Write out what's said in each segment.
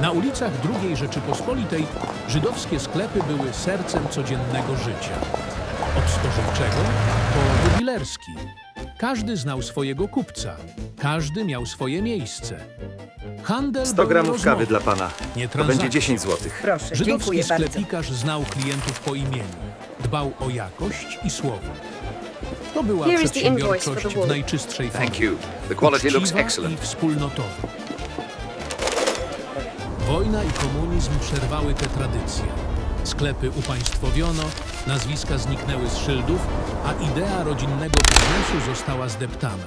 Na ulicach II Rzeczypospolitej żydowskie sklepy były sercem codziennego życia. Od spożywczego po jubilerski. Każdy znał swojego kupca, każdy miał swoje miejsce. Handel 100 był gramów rozmową, kawy dla pana. nie To będzie transakcją. 10 zł. Proszę, Żydowski bardzo. sklepikarz znał klientów po imieniu. Dbał o jakość i słowo. To była Here is the invoice for przedsiębiorczość w najczystszej formie. Thank you. The quality looks Uczciwa excellent. i wspólnotowa. Wojna i komunizm przerwały te tradycje. Sklepy upaństwowiono, nazwiska zniknęły z szyldów, a idea rodzinnego biznesu została zdeptana.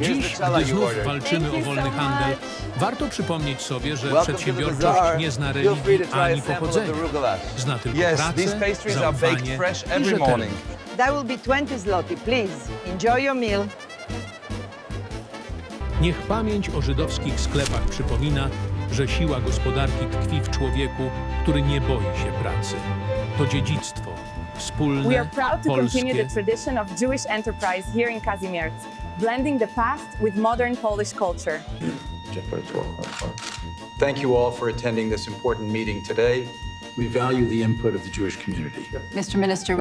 Dziś, gdy znów walczymy o wolny handel, warto przypomnieć sobie, że przedsiębiorczość nie zna religii ani pochodzenia. Zna tylko Yes, pracę, these pastries are baked zaufanie fresh i every rzetelność. morning. That will be 20 zloty, please. Enjoy your meal. Niech pamięć o żydowskich sklepach przypomina, że siła gospodarki tkwi w człowieku, który nie boi się pracy. To dziedzictwo, wspólne, We are proud to continue polskie, the tradition of Jewish enterprise here in Kazimierz, blending the past with modern Polish culture. Thank you all for attending this important meeting today. We value the input of the Jewish community. Mr. Minister,